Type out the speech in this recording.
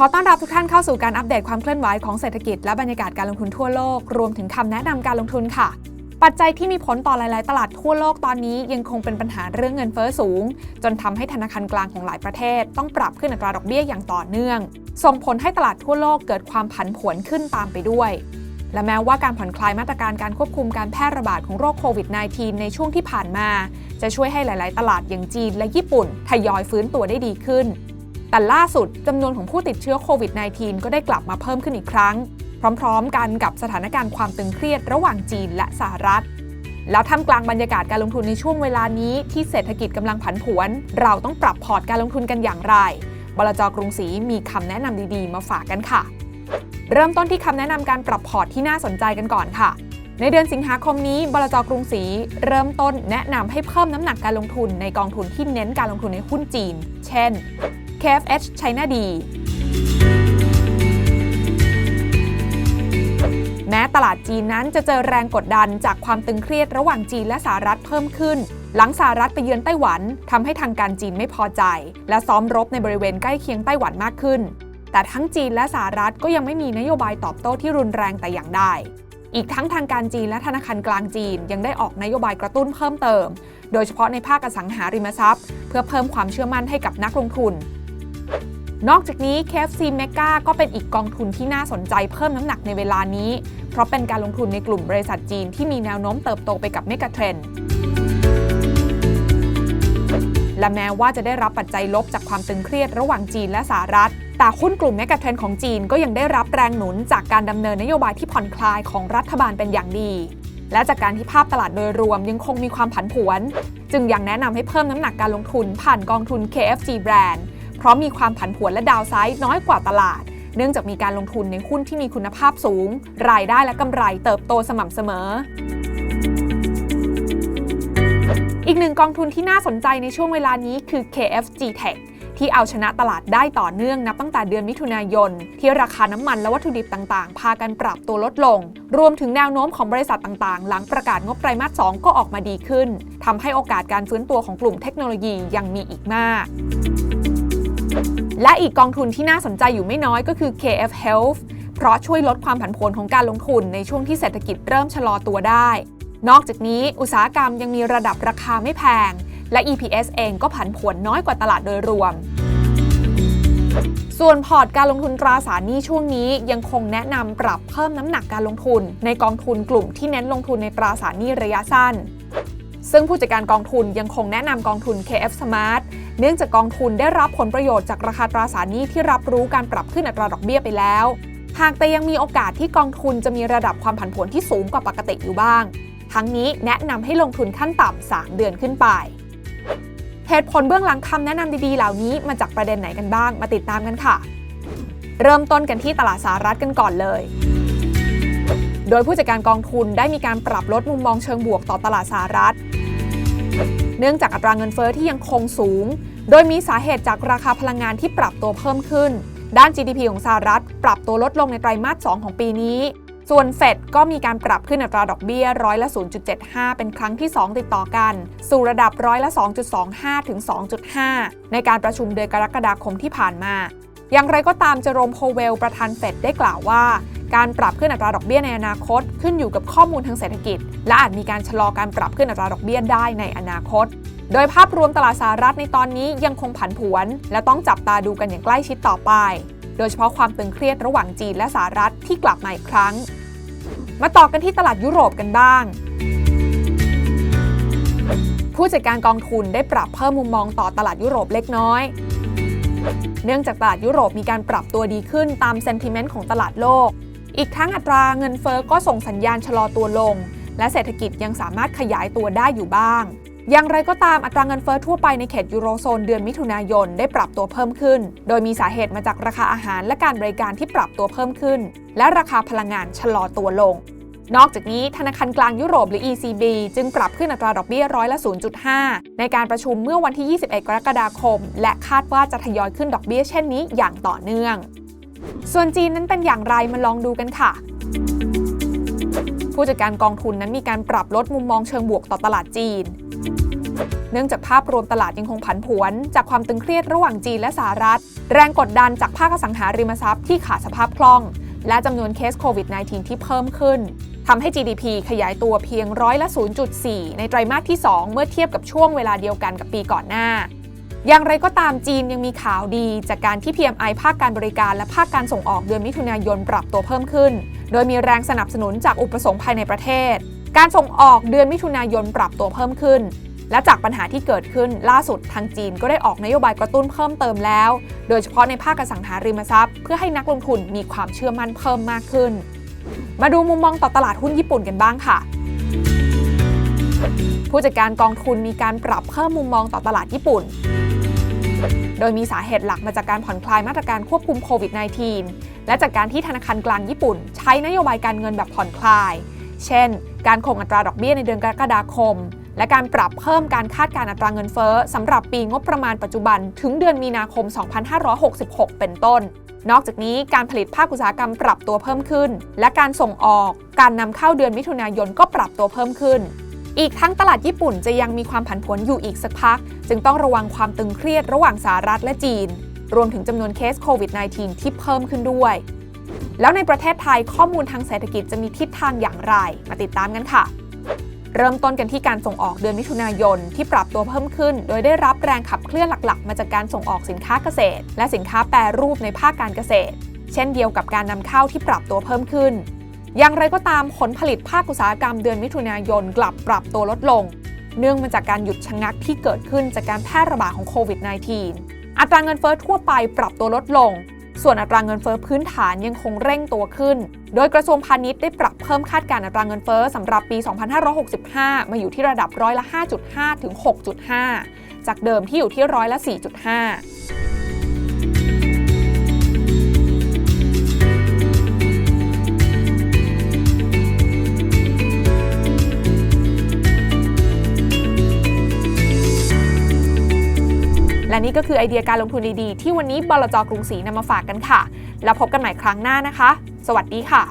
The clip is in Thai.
ขอต้อนรับทุกท่านเข้าสู่การอัปเดตความเคลื่อนไหวของเศรษฐกิจและบรรยากาศการลงทุนทั่วโลก รวมถึงคำแนะนำการลงทุนค่ะ ปัจจัยที่มีผลต่อหลาย ๆ ตลาดทั่วโลกตอนนี้ยังคงเป็นปัญหาเรื่องเงินเฟ้อสูง จนทำให้ธนาคารกลางของหลายประเทศ ต้องปรับขึ้นอัตราดอกเบี้ยอย่างต่อเนื่อง ส่งผลให้ตลาดทั่วโลกเกิดความผันผวนขึ้นตามไปด้วย และแม้ว่าการผ่อนคลายมาตรการการควบคุมการแพร่ระบาดของโรคโควิด -19 ในช่วงที่ผ่านมา จะช่วยให้หลาย ๆ ตลาดอย่างจีนและญี่ปุ่นทยอยฟื้นตัวได้ดีขึ้น แต่ล่าสุดจำนวนของผู้ติดเชื้อโควิด -19 ก็ได้กลับมาเพิ่มขึ้นอีกครั้ง พร้อมๆ กันกับสถานการณ์ความตึงเครียดระหว่างจีนและสหรัฐ แล้วท่ามกลางบรรยากาศการลงทุนในช่วงเวลานี้ที่เศรษฐกิจกำลังผันผวน เราต้องปรับพอร์ตการลงทุนกันอย่างไรบลจกรุงศรีมีคำแนะนำดีๆ มาฝากกันค่ะ เริ่มต้นที่คำแนะนำการปรับพอร์ตที่น่าสนใจกันก่อนค่ะในเดือนสิงหาคมนี้ บลจกรุงศรีเริ่มต้นแนะนำให้เพิ่มน้ำหนักการลงทุนในกองทุนที่เน้นการลงทุนในหุ้นจีน เช่น KFH China D แม้ตลาดจีนนั้นจะเจอแรงกดดันจากความตึงเครียดระหว่างจีนและสหรัฐเพิ่มขึ้น หลังสหรัฐไปเยือนไต้หวันทำให้ทางการจีนไม่พอใจ และซ้อมรบในบริเวณใกล้เคียงไต้หวันมากขึ้น แต่ทั้งจีนและสหรัฐก็ยังไม่มีนโยบายตอบโต้ที่รุนแรงแต่อย่างใดอีกทั้งทางการจีนและธนาคารกลางจีนยังได้ออกนโยบายกระตุ้นเพิ่มเติม โดยเฉพาะในภาคอสังหาริมทรัพย์ เพื่อเพิ่มความเชื่อมั่นให้กับนักลงทุน นอกจากนี้ KFC Mega ก็เป็นอีกกองทุนที่น่าสนใจเพิ่มน้ำหนักในเวลานี้ เพราะเป็นการลงทุนในกลุ่มบริษัทจีนที่มีแนวโน้มเติบโตไปกับเมกะเทรนด์และแม้ว่าจะได้รับปัจจัยลบจากความตึงเครียดระหว่างจีนและสหรัฐ แต่หุ้นกลุ่มเมกะเทรนของจีนก็ยังได้รับแรงหนุนจากการดำเนินนโยบายที่ผ่อนคลายของรัฐบาลเป็นอย่างดี และจากการที่ภาพตลาดโดยรวมยังคงมีความผันผวน จึงยังแนะนำให้เพิ่มน้ำหนักการลงทุนผ่านกองทุน KFG Brand เพราะมีความผันผวนและดาวไซด์น้อยกว่าตลาด เนื่องจากมีการลงทุนในหุ้นที่มีคุณภาพสูง รายได้และกำไรเติบโตสม่ำเสมออีกหนึ่งกองทุนที่น่าสนใจในช่วงเวลานี้คือ KFG Tech ที่เอาชนะตลาดได้ต่อเนื่องนับตั้งแต่เดือนมิถุนายน ที่ราคาน้ำมันและวัตถุดิบต่างๆ พากันปรับตัวลดลง รวมถึงแนวโน้มของบริษัทต่างๆ หลังประกาศงบไตรมาส 2 ก็ออกมาดีขึ้นทำให้โอกาสการฟื้นตัวของกลุ่มเทคโนโลยียังมีอีกมาก และอีกกองทุนที่น่าสนใจอยู่ไม่น้อยก็คือ KF Health เพราะช่วยลดความผันผวนของการลงทุนในช่วงที่เศรษฐกิจเริ่มชะลอตัวได้ นอกจากนี้อุตสาหกรรมยังมีระดับราคาไม่แพง และ EPS เองก็ผันผวนน้อยกว่าตลาดโดยรวม ส่วนพอร์ตการลงทุนตราสารหนี้ช่วงนี้ยังคงแนะนำปรับเพิ่มน้ำหนักการลงทุน ในกองทุนกลุ่มที่เน้นลงทุนในตราสารหนี้ระยะสั้น ซึ่งผู้จัดการกองทุนยังคงแนะนำกองทุน KF Smart เนื่องจากกองทุนได้รับผลประโยชน์จากราคาตราสารหนี้ที่รับรู้การปรับขึ้นอัตราดอกเบี้ยไปแล้ว หากแต่ยังมีโอกาสที่กองทุนจะมีระดับความผันผวนที่สูงกว่าปกติอยู่บ้าง ทั้งนี้แนะนำให้ลงทุนขั้นต่ำ3เดือนขึ้นไปเหตุผลเบื้องหลังคำแนะนำดีๆ เหล่านี้มาจากประเด็นไหนกันบ้าง มาติดตามกันค่ะ เริ่มต้นกันที่ตลาดสหรัฐกันก่อนเลยโดยผู้จัดการกองทุนได้มีการปรับลดมุมมองเชิงบวกต่อตลาดสหรัฐ เนื่องจากอัตราเงินเฟอ้อที่ยังคงสูง โดยมีสาเหตุจากราคาพลังงานที่ปรับตัวเพิ่มขึ้น ด้าน GDP ของสหรัฐ ปรับตัวลดลงในไตรมาส 2 ของปีนี้ ส่วนเฟดก็มีการปรับขึ้นอัตราดอกเบี้ยร้อยละ 0.75 เป็นครั้งที่ 2 ติดต่อกัน สู่ระดับร้อยละ 2.25 ถึง 2.5 ในการประชุมเดือนกรกฎาคมที่ผ่านมา อย่างไรก็ตามเจอโรมโพเวลประธานเฟดได้กล่าวว่า การปรับขึ้นอัตราดอกเบี้ยในอนาคต ขึ้นอยู่กับข้อมูลทางเศรษฐกิจ และอาจมีการชะลอการปรับขึ้นอัตราดอกเบี้ยได้ในอนาคต โดยภาพรวมตลาดสหรัฐในตอนนี้ยังคงผันผวน และต้องจับตาดูกันอย่างใกล้ชิดต่อไป โดยเฉพาะความตึงเครียดระหว่างจีนและสหรัฐที่กลับมาอีกครั้ง มาต่อกันที่ตลาดยุโรปกันบ้างผู้จัดการกองทุนได้ปรับเพิ่มมุมมองต่อตลาดยุโรปเล็กน้อย เนื่องจากตลาดยุโรปมีการปรับตัวดีขึ้นตามเซนติเมนต์ของตลาดโลก อีกทั้งอัตราเงินเฟอ้อก็ส่งสัญญาณชะลอตัวลง และเศรษฐกิจยังสามารถขยายตัวได้อยู่บ้าง อย่างไรก็ตามอัตราเงินเฟอ้อทั่วไปในเขตยูโรโซนเดือนมิถุนายนได้ปรับตัวเพิ่มขึ้น โดยมีสาเหตุมาจากราคาอาหารและการบริการที่ปรับตัวเพิ่มขึ้น และราคาพลังงานชะลอตัวลง นอกจากนี้ธนาคารกลางยุโรปหรือ ECB จึงปรับขึ้นอัตราดอกเบี้ยร้อยละ 0.5 ในการประชุมเมื่อวันที่ 21 กรกฎาคม และคาดว่าจะทยอยขึ้นดอกเบี้ยเช่นนี้อย่างต่อเนื่อง ส่วนจีนนั้นเป็นอย่างไรมาลองดูกันค่ะ ผู้จัดการกองทุนนั้นมีการปรับลดมุมมองเชิงบวกต่อตลาดจีน เนื่องจากภาพรวมตลาดยังคงผันผวน จากความตึงเครียดระหว่างจีนและสหรัฐ แรงกดดันจากภาคสังหาริมทรัพย์ที่ขาดสภาพคล่อง และจำนวนเคสโควิด -19 ที่เพิ่มขึ้นทำให้ GDP ขยายตัวเพียงร้อยละ 0.4 ในไตรมาสที่ 2 เมื่อเทียบกับช่วงเวลาเดียวกันกับปีก่อนหน้า อย่างไรก็ตามจีนยังมีข่าวดีจากการที่ PMI ภาคการบริการและภาคการส่งออกเดือนมิถุนายนปรับตัวเพิ่มขึ้น โดยมีแรงสนับสนุนจากอุปสงค์ภายในประเทศ การส่งออกเดือนมิถุนายนปรับตัวเพิ่มขึ้น และจากปัญหาที่เกิดขึ้นล่าสุดทางจีนก็ได้ออกนโยบายกระตุ้นเพิ่มเติมแล้ว โดยเฉพาะในภาคอสังหาริมทรัพย์ เพื่อให้นักลงทุนมีความเชื่อมั่นเพิ่มมากขึ้น มาดูมุมมองต่อตลาดหุ้นญี่ปุ่นกันบ้างค่ะผู้จัดการกองทุนมีการปรับเพิ่มมุมมองต่อตลาดญี่ปุ่น โดยมีสาเหตุหลักมาจากการผ่อนคลายมาตรการควบคุมโควิด -19 และจากการที่ธนาคารกลางญี่ปุ่น ใช้นโยบายการเงินแบบผ่อนคลาย เช่น การคงอัตราดอกเบี้ยในเดือนกรกฎาคม และการปรับเพิ่มการคาดการอัตราเงินเฟ้อสำหรับปีงบประมาณปัจจุบันถึงเดือนมีนาคม 2566 เป็นต้นนอกจากนี้การผลิตภาคอุตสาหกรรมปรับตัวเพิ่มขึ้น และการส่งออก การนำเข้าเดือนมิถุนายนก็ปรับตัวเพิ่มขึ้น อีกทั้งตลาดญี่ปุ่นจะยังมีความผันผวนอยู่อีกสักพัก จึงต้องระวังความตึงเครียดระหว่างสหรัฐและจีน รวมถึงจำนวนเคสโควิด -19 ที่เพิ่มขึ้นด้วย แล้วในประเทศไทยข้อมูลทางเศรษฐกิจจะมีทิศทางอย่างไร มาติดตามกันค่ะ เริ่มต้นกันที่การส่งออกเดือนมิถุนายนที่ปรับตัวเพิ่มขึ้น โดยได้รับแรงขับเคลื่อนหลักๆ มาจากการส่งออกสินค้าเกษตร และสินค้าแปรรูปในภาคการเกษตร เช่นเดียวกับการนำเข้าที่ปรับตัวเพิ่มขึ้น อย่างไรก็ตามผลผลิตภาคอุตสาหกรรมเดือนมิถุนายนกลับปรับตัวลดลง เนื่องมาจากการหยุดชะงักที่เกิดขึ้นจากการแพร่ระบาดของโควิด -19 อัตราเงินเฟ้อทั่วไปปรับตัวลดลง ส่วนอัตราเงินเฟ้อพื้นฐานยังคงเร่งตัวขึ้น โดยกระทรวงพาณิชย์ได้ปรับเพิ่มคาดการณ์อัตราเงินเฟ้อสำหรับปี 2565 มาอยู่ที่ระดับร้อยละ 5.5 ถึง 6.5 จากเดิมที่อยู่ที่ร้อยละ 4.5 และนี่ก็คือไอเดียการลงทุนดีๆ ที่วันนี้บลจกรุงศรีนำมาฝากกันค่ะ แล้วพบกันใหม่ครั้งหน้านะคะ สวัสดีค่ะ